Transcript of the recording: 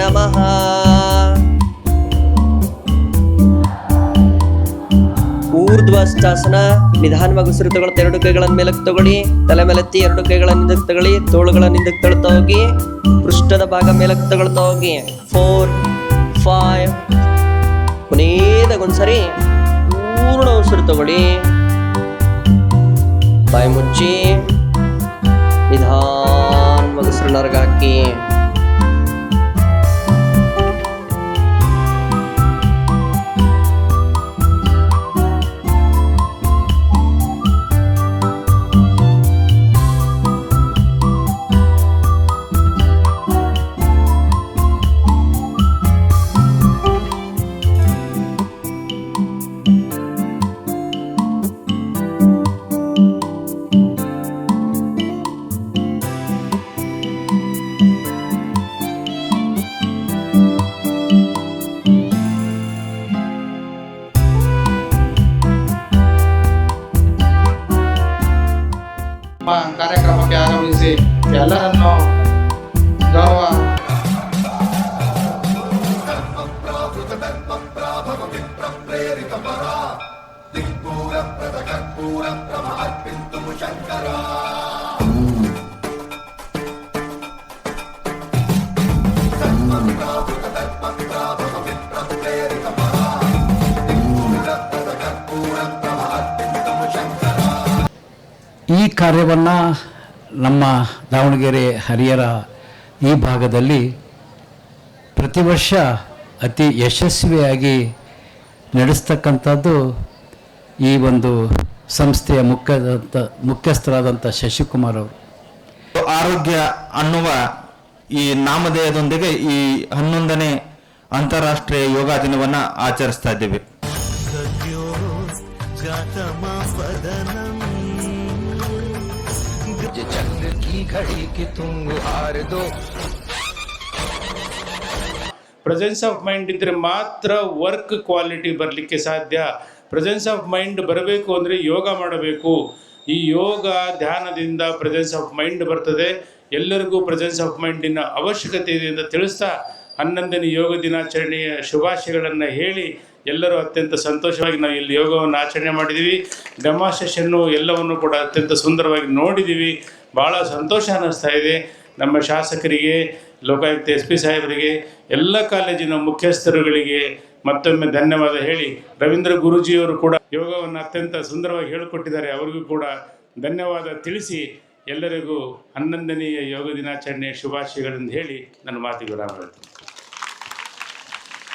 ನಮಃ. ಊರ್ಧ್ವಷ್ಟಾಸನ ನಿಧಾನವಾಗಿ ಉಸಿರು ತಗೊಳ್ತಾ ಎರಡು ಕೈಗಳನ್ನು ಮೇಲಕ್ಕೆ ತಗೊಳ್ಳಿ, ತಲೆ ಮೇಲೆತ್ತಿ ಎರಡು ಕೈಗಳನ್ನು ಹಿಂದಕ್ಕೆ ತಗೊಳ್ಳಿ, ತೋಳುಗಳನ್ನು ಹಿಂದಕ್ಕೆ ತಳ್ತಾ ಹೋಗಿ, ಪೃಷ್ಠದ ಭಾಗ ಮೇಲಕ್ಕೆ ತಗೊಳ್ತಾ ಹೋಗಿ. ಫೋರ್ ಫೈವ್ ಕೊನೆಯದಾಗೊಂದ್ಸರಿ ಪೂರ್ಣ ಉಸಿರು ತಗೊಳ್ಳಿ. ಬಾಯಿ ಮುಚ್ಚಿ, ನಿಧಾನವಾಗಿ ಉಸಿರು ನರಗಾಕಿ. ಎಲ್ಲರನ್ನು ಗೌರವ ಈ ಕಾರ್ಯವನ್ನು ನಮ್ಮ ದಾವಣಗೆರೆ ಹರಿಯರ ಈ ಭಾಗದಲ್ಲಿ ಪ್ರತಿ ವರ್ಷ ಅತಿ ಯಶಸ್ವಿಯಾಗಿ ನಡೆಸ್ತಕ್ಕಂಥದ್ದು ಈ ಒಂದು ಸಂಸ್ಥೆಯ ಮುಖ್ಯದಂಥ ಮುಖ್ಯಸ್ಥರಾದಂಥ ಶಶಿಕುಮಾರ್ ಅವರು. ಆರೋಗ್ಯ ಅನ್ನುವ ಈ ನಾಮಧೇಯದೊಂದಿಗೆ ಈ ಹನ್ನೊಂದನೇ ಅಂತಾರಾಷ್ಟ್ರೀಯ ಯೋಗ ದಿನವನ್ನು ಆಚರಿಸ್ತಾ ಇದ್ದೇವೆ. ಪ್ರೆಸೆನ್ಸ್ ಆಫ್ ಮೈಂಡ್ ಇದ್ದರೆ ಮಾತ್ರ ವರ್ಕ್ ಕ್ವಾಲಿಟಿ ಬರಲಿಕ್ಕೆ ಸಾಧ್ಯ. ಪ್ರೆಸೆನ್ಸ್ ಆಫ್ ಮೈಂಡ್ ಬರಬೇಕು ಅಂದರೆ ಯೋಗ ಮಾಡಬೇಕು. ಈ ಯೋಗ ಧ್ಯಾನದಿಂದ ಪ್ರೆಸೆನ್ಸ್ ಆಫ್ ಮೈಂಡ್ ಬರ್ತದೆ. ಎಲ್ಲರಿಗೂ ಪ್ರೆಸೆನ್ಸ್ ಆಫ್ ಮೈಂಡಿನ ಅವಶ್ಯಕತೆ ಇದೆ ಅಂತ ತಿಳಿಸ್ತಾ ಹನ್ನೊಂದನೇ ಯೋಗ ದಿನಾಚರಣೆಯ ಶುಭಾಶಯಗಳನ್ನು ಹೇಳಿ ಎಲ್ಲರೂ ಅತ್ಯಂತ ಸಂತೋಷವಾಗಿ ನಾವು ಇಲ್ಲಿ ಯೋಗವನ್ನು ಆಚರಣೆ ಮಾಡಿದ್ದೀವಿ ಡೆಮಾಸ್ಟ್ರೇಷನ್ನು ಎಲ್ಲವನ್ನು ಕೂಡ ಅತ್ಯಂತ ಸುಂದರವಾಗಿ ನೋಡಿದ್ದೀವಿ ಭಾಳ ಸಂತೋಷ ಅನ್ನಿಸ್ತಾ ಇದೆ. ನಮ್ಮ ಶಾಸಕರಿಗೆ, ಲೋಕಾಯುಕ್ತ ಎಸ್ ಪಿ ಸಾಹೇಬರಿಗೆ, ಎಲ್ಲ ಕಾಲೇಜಿನ ಮುಖ್ಯಸ್ಥರುಗಳಿಗೆ ಮತ್ತೊಮ್ಮೆ ಧನ್ಯವಾದ ಹೇಳಿ ರವೀಂದ್ರ ಗುರೂಜಿಯವರು ಕೂಡ ಯೋಗವನ್ನು ಅತ್ಯಂತ ಸುಂದರವಾಗಿ ಹೇಳಿಕೊಟ್ಟಿದ್ದಾರೆ. ಅವರಿಗೂ ಕೂಡ ಧನ್ಯವಾದ ತಿಳಿಸಿ ಎಲ್ಲರಿಗೂ ಹನ್ನೊಂದನೆಯ ಯೋಗ ದಿನಾಚರಣೆಯ ಶುಭಾಶಯಗಳನ್ನು ಹೇಳಿ ನನ್ನ ಮಾತಿಗೆ ವಿರಾಮ